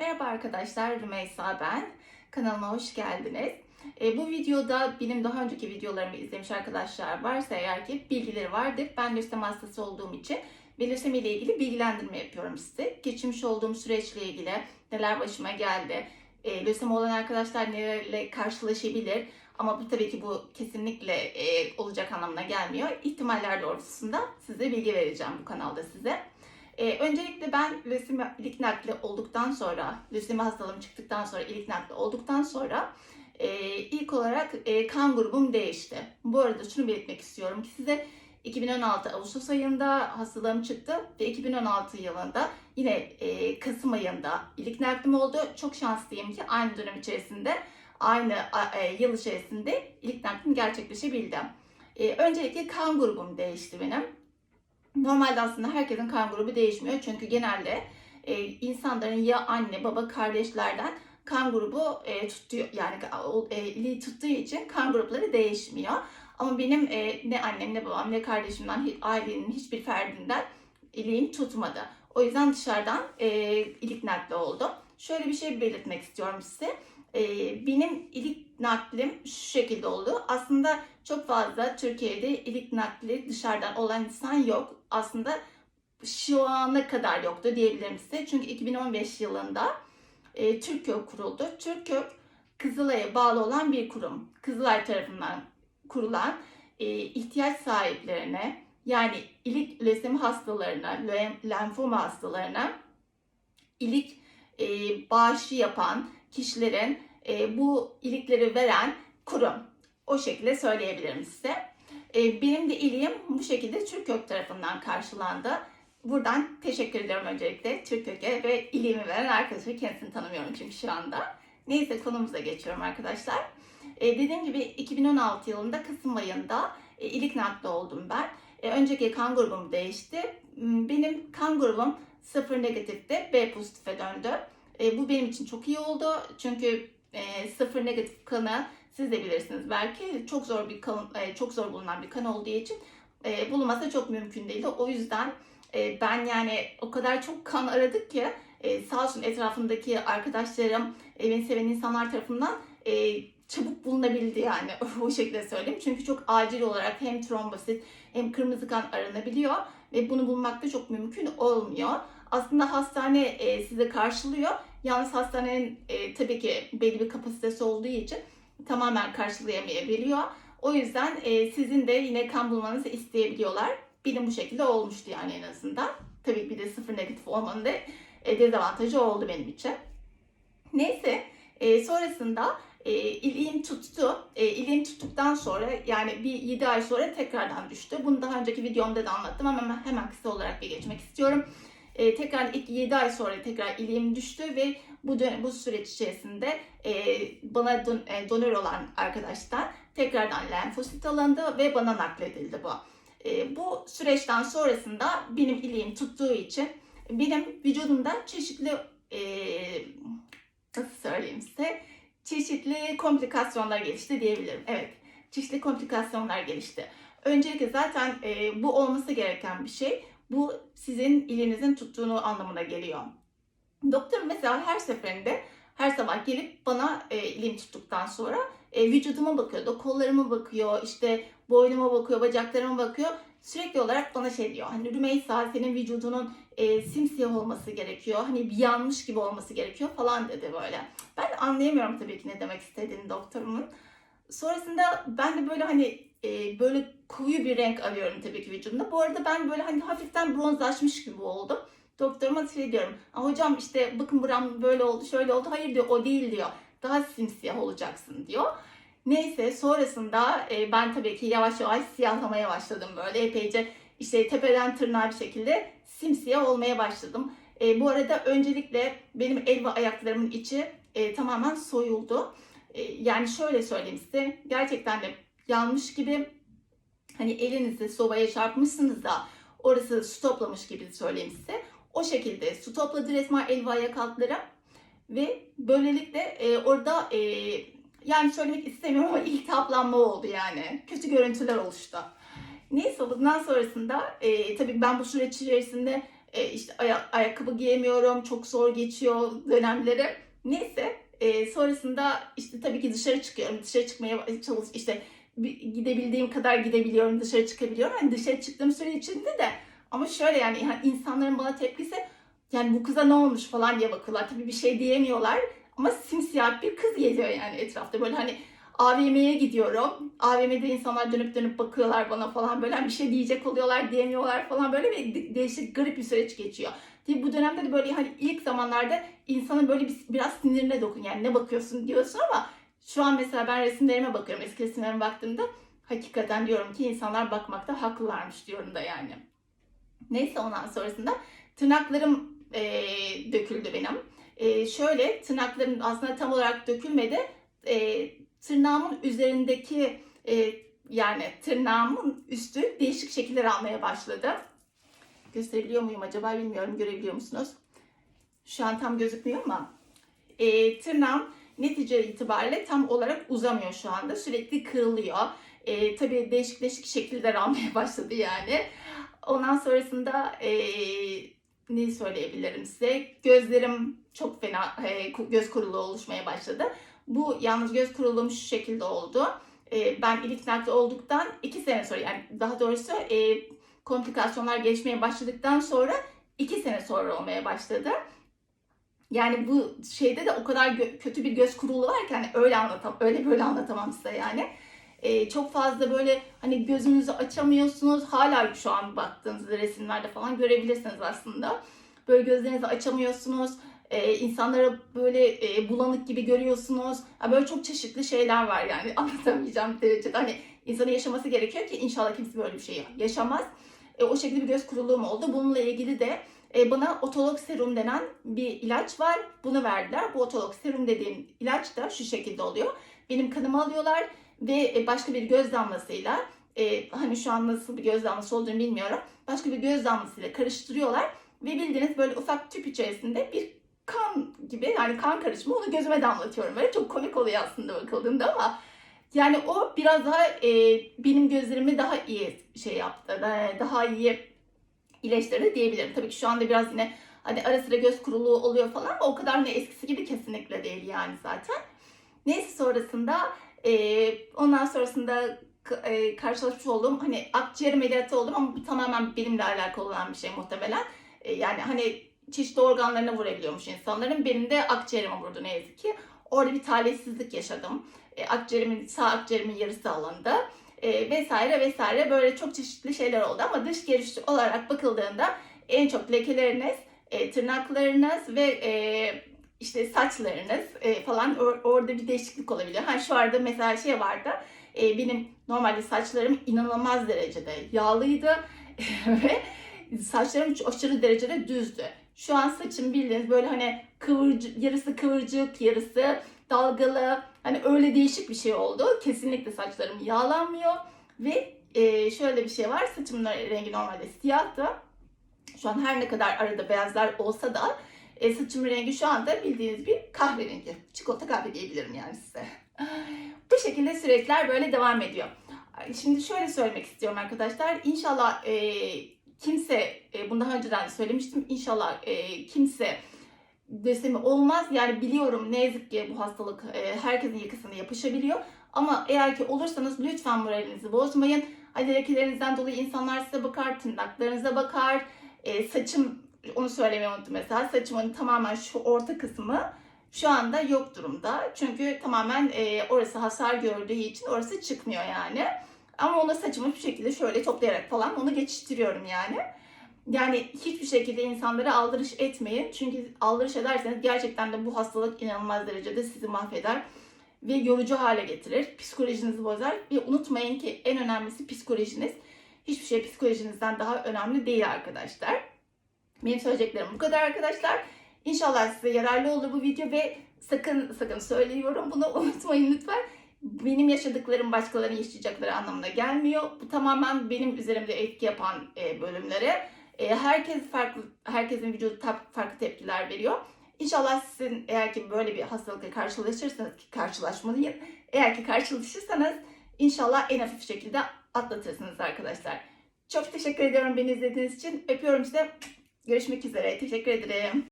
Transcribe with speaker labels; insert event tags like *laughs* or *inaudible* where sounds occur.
Speaker 1: Merhaba arkadaşlar, Rümeysa ben. Kanalıma hoş geldiniz. E, bu videoda benim daha önceki videolarımı izlemiş arkadaşlar varsa eğer ki bilgileri vardır. Ben lösemi hastası olduğum için lösemi ile ilgili bilgilendirme yapıyorum size. Geçirmiş olduğum süreçle ilgili neler başıma geldi, e, lösemi olan arkadaşlar nelerle karşılaşabilir. Ama bu tabii ki bu kesinlikle e, olacak anlamına gelmiyor. İhtimaller doğrultusunda size bilgi vereceğim bu kanalda size. Ee, öncelikle ben lösemi ilik nakli olduktan sonra, lösemi hastalığım çıktıktan sonra, ilik nakli olduktan sonra e, ilk olarak e, kan grubum değişti. Bu arada şunu belirtmek istiyorum ki size 2016 Ağustos ayında hastalığım çıktı ve 2016 yılında yine e, Kasım ayında ilik naklim oldu. Çok şanslıyım ki aynı dönem içerisinde, aynı e, yıl içerisinde ilik naklim gerçekleşebildi. E, öncelikle kan grubum değişti benim. Normalde aslında herkesin kan grubu değişmiyor. Çünkü genelde e, insanların ya anne, baba, kardeşlerden kan grubu e, tutuyor. Yani e, tuttuğu için kan grupları değişmiyor. Ama benim e, ne annem, ne babam, ne kardeşimden, ailenin hiçbir ferdinden iliğim tutmadı. O yüzden dışarıdan e, ilik nakli oldu. Şöyle bir şey belirtmek istiyorum size. E, benim ilik naklim şu şekilde oldu. Aslında çok fazla Türkiye'de ilik nakli dışarıdan olan insan yok. Aslında şu ana kadar yoktu diyebilirim size. Çünkü 2015 yılında e, Türkök kuruldu. Türkök Kızılay'a bağlı olan bir kurum. Kızılay tarafından kurulan e, ihtiyaç sahiplerine yani ilik lösemi hastalarına, lenfoma hastalarına ilik e, bağışı yapan kişilerin e, bu ilikleri veren kurum. O şekilde söyleyebilirim size. E, benim de iliğim bu şekilde Türkök tarafından karşılandı. Buradan teşekkür ediyorum öncelikle Türkök'e ve iliğimi veren arkadaşı kendisini tanımıyorum çünkü şu anda. Neyse konumuza geçiyorum arkadaşlar. E, dediğim gibi 2016 yılında Kasım ayında e, ilik nakli oldum ben. E, önceki kan grubum değişti. M, Benim kan grubum sıfır negatifte B pozitife döndü. E, bu benim için çok iyi oldu. Çünkü e, sıfır negatif kanı siz de bilirsiniz belki çok zor bir kan, e, çok zor bulunan bir kan olduğu için e, bulunması çok mümkün değildi. O yüzden e, ben yani o kadar çok kan aradık ki e, sağ olsun etrafımdaki arkadaşlarım, e, seven insanlar tarafından e, çabuk bulunabildi yani *laughs* o şekilde söyleyeyim. Çünkü çok acil olarak hem trombosit hem kırmızı kan aranabiliyor ve bunu bulmak da çok mümkün olmuyor. Aslında hastane e, sizi karşılıyor. Yalnız hastanenin e, tabii ki belli bir kapasitesi olduğu için tamamen karşılayamayabiliyor. O yüzden e, sizin de yine kan bulmanızı isteyebiliyorlar. Benim bu şekilde olmuştu yani en azından. Tabii bir de sıfır negatif olmanın da e, dezavantajı oldu benim için. Neyse e, sonrasında e, iliğim tuttu. E, iliğim tuttuktan sonra yani bir 7 ay sonra tekrardan düştü. Bunu daha önceki videomda da anlattım ama hemen, kısa olarak bir geçmek istiyorum. E, tekrar ilk 7 ay sonra tekrar iliğim düştü ve bu dönem, bu süreç içerisinde e, bana don, e, donör olan arkadaşlar tekrardan lenfosit alındı ve bana nakledildi bu. E, bu süreçten sonrasında benim iliğim tuttuğu için benim vücudumda çeşitli e, nasıl söyleyeyim size çeşitli komplikasyonlar gelişti diyebilirim. Evet, çeşitli komplikasyonlar gelişti. Öncelikle zaten e, bu olması gereken bir şey. Bu sizin ilinizin tuttuğunu anlamına geliyor. Doktor mesela her seferinde her sabah gelip bana e, ilim tuttuktan sonra e, vücuduma bakıyor, da kollarıma bakıyor, işte boynuma bakıyor, bacaklarıma bakıyor. Sürekli olarak bana şey diyor. Hani Rümeysa senin vücudunun e, simsiyah olması gerekiyor. Hani bir yanmış gibi olması gerekiyor falan dedi böyle. Ben anlayamıyorum tabii ki ne demek istediğini doktorumun. Sonrasında ben de böyle hani e, böyle koyu bir renk arıyorum tabii ki vücudumda. Bu arada ben böyle hani hafiften bronzlaşmış gibi oldum. Doktoruma şey diyorum. "Aa, hocam işte bakın buram böyle oldu şöyle oldu. Hayır diyor o değil diyor. Daha simsiyah olacaksın diyor. Neyse sonrasında e, ben tabii ki yavaş yavaş siyahlamaya başladım böyle epeyce işte tepeden tırnağa bir şekilde simsiyah olmaya başladım. E, bu arada öncelikle benim el ve ayaklarımın içi e, tamamen soyuldu. E, yani şöyle söyleyeyim size gerçekten de yanmış gibi hani elinizi sobaya çarpmışsınız da orası su toplamış gibi söyleyeyim size. O şekilde su topladı resmen el ve ve böylelikle e, orada e, yani söylemek istemiyorum ama iltihaplanma oldu yani. Kötü görüntüler oluştu. Neyse bundan sonrasında e, tabii ben bu süreç içerisinde E, işte aya- ayakkabı giyemiyorum. Çok zor geçiyor dönemleri. Neyse e, sonrasında işte tabii ki dışarı çıkıyorum. Dışarı çıkmaya çalış işte gidebildiğim kadar gidebiliyorum. Dışarı çıkabiliyorum. Hani dışarı çıktığım süre içinde de ama şöyle yani, yani insanların bana tepkisi yani bu kıza ne olmuş falan diye bakıyorlar. Tabii bir şey diyemiyorlar. Ama simsiyah bir kız geziyor yani etrafta. Böyle hani AVM'ye gidiyorum. AVM'de insanlar dönüp dönüp bakıyorlar bana falan böyle hani bir şey diyecek oluyorlar diyemiyorlar falan böyle bir de- değişik garip bir süreç geçiyor. Tabii bu dönemde de böyle hani ilk zamanlarda insanın böyle bir, biraz sinirine dokun yani ne bakıyorsun diyorsun ama şu an mesela ben resimlerime bakıyorum eski resimlerime baktığımda hakikaten diyorum ki insanlar bakmakta haklılarmış diyorum da yani. Neyse ondan sonrasında tırnaklarım eee, döküldü benim. Eee, şöyle tırnaklarım aslında tam olarak dökülmedi. Eee, tırnağımın üzerindeki eee, yani tırnağımın üstü değişik şekiller almaya başladı. Gösterebiliyor muyum acaba bilmiyorum. Görebiliyor musunuz? Şu an tam gözükmüyor ama eee tırnağım netice itibariyle tam olarak uzamıyor şu anda. Sürekli kırılıyor. Eee tabii değişik değişik şekiller almaya *laughs* başladı yani. Ondan sonrasında eee ne söyleyebilirim size? Gözlerim çok fena e, göz kuruluğu oluşmaya başladı. Bu yalnız göz kuruluğum şu şekilde oldu. E, ben ilik nakli olduktan iki sene sonra yani daha doğrusu e, komplikasyonlar geçmeye başladıktan sonra iki sene sonra olmaya başladı. Yani bu şeyde de o kadar kötü bir göz kuruluğu var ki hani öyle anlatam öyle böyle anlatamam size yani. E, çok fazla böyle hani gözünüzü açamıyorsunuz. Hala şu an baktığınız resimlerde falan görebilirsiniz aslında. Böyle gözlerinizi açamıyorsunuz. E, insanları böyle e, bulanık gibi görüyorsunuz. Ha, böyle çok çeşitli şeyler var yani *laughs* anlatamayacağım derecede. Hani insanın yaşaması gerekiyor ki inşallah kimse böyle bir şey yaşamaz. E, o şekilde bir göz kuruluğum oldu. Bununla ilgili de e, bana otolog serum denen bir ilaç var. Bunu verdiler. Bu otolog serum dediğim ilaç da şu şekilde oluyor. Benim kanımı alıyorlar ve e, başka bir göz damlasıyla e, hani şu an nasıl bir göz damlası olduğunu bilmiyorum. Başka bir göz damlasıyla karıştırıyorlar ve bildiğiniz böyle ufak tüp içerisinde bir kan gibi yani kan karışımı onu gözüme damlatıyorum. Böyle çok komik oluyor aslında bakıldığında ama yani o biraz daha e, benim gözlerimi daha iyi şey yaptı. da- Daha iyi iyileştirdi diyebilirim. Tabii ki şu anda biraz yine hani ara sıra göz kuruluğu oluyor falan ama o kadar ne eskisi gibi kesinlikle değil yani zaten. Neyse sonrasında e, ondan sonrasında e, karşılaşmış olduğum hani akciğer ameliyatı oldum ama bu tamamen benimle alakalı olan bir şey muhtemelen. E, yani hani çeşitli organlarına vurabiliyormuş insanların. Benim de akciğerime vurdu ne yazık ki. Orada bir talihsizlik yaşadım. E, akciğerimin, sağ akciğerimin yarısı alındı. E, vesaire vesaire böyle çok çeşitli şeyler oldu ama dış görünüş olarak bakıldığında en çok lekeleriniz, e, tırnaklarınız ve e, işte saçlarınız e, falan or- orada bir değişiklik olabiliyor. Ha şu arada mesela şey vardı. e, benim normalde saçlarım inanılmaz derecede yağlıydı *laughs* ve saçlarım aşırı derecede düzdü. Şu an saçım bildiğiniz böyle hani kıvırcık, yarısı kıvırcık, yarısı dalgalı. Hani öyle değişik bir şey oldu. Kesinlikle saçlarım yağlanmıyor ve e, şöyle bir şey var. Saçımın rengi normalde siyahtı. Şu an her ne kadar arada beyazlar olsa da e, saçımın rengi şu anda bildiğiniz bir kahverengi. Çikolata kahve diyebilirim yani size. Bu şekilde süreçler böyle devam ediyor. Şimdi şöyle söylemek istiyorum arkadaşlar. İnşallah e, kimse, e, bunu daha önceden de söylemiştim. İnşallah e, kimse desemi olmaz. Yani biliyorum ne yazık ki bu hastalık e, herkesin yakasına yapışabiliyor. Ama eğer ki olursanız lütfen moralinizi bozmayın. Hani lekelerinizden dolayı insanlar size bakar, tırnaklarınıza bakar. E, saçım, onu söylemeyi unuttum mesela. Saçımın tamamen şu orta kısmı şu anda yok durumda. Çünkü tamamen e, orası hasar gördüğü için orası çıkmıyor yani. Ama ona saçımı bir şekilde şöyle toplayarak falan onu geçiştiriyorum yani. Yani hiçbir şekilde insanlara aldırış etmeyin. Çünkü aldırış ederseniz gerçekten de bu hastalık inanılmaz derecede sizi mahveder ve yorucu hale getirir. Psikolojinizi bozar ve unutmayın ki en önemlisi psikolojiniz. Hiçbir şey psikolojinizden daha önemli değil arkadaşlar. Benim söyleyeceklerim bu kadar arkadaşlar. İnşallah size yararlı olur bu video ve sakın sakın söylüyorum bunu *laughs* unutmayın lütfen. Benim yaşadıklarım başkalarının yaşayacakları anlamına gelmiyor. Bu tamamen benim üzerimde etki yapan e, bölümlere. E, herkes farklı, herkesin vücudu tap- farklı tepkiler veriyor. İnşallah sizin eğer ki böyle bir hastalıkla karşılaşırsanız ki karşılaşmalıyım. Eğer ki karşılaşırsanız inşallah en hafif şekilde atlatırsınız arkadaşlar. Çok teşekkür ediyorum beni izlediğiniz için. Öpüyorum size. Görüşmek üzere. Teşekkür ederim.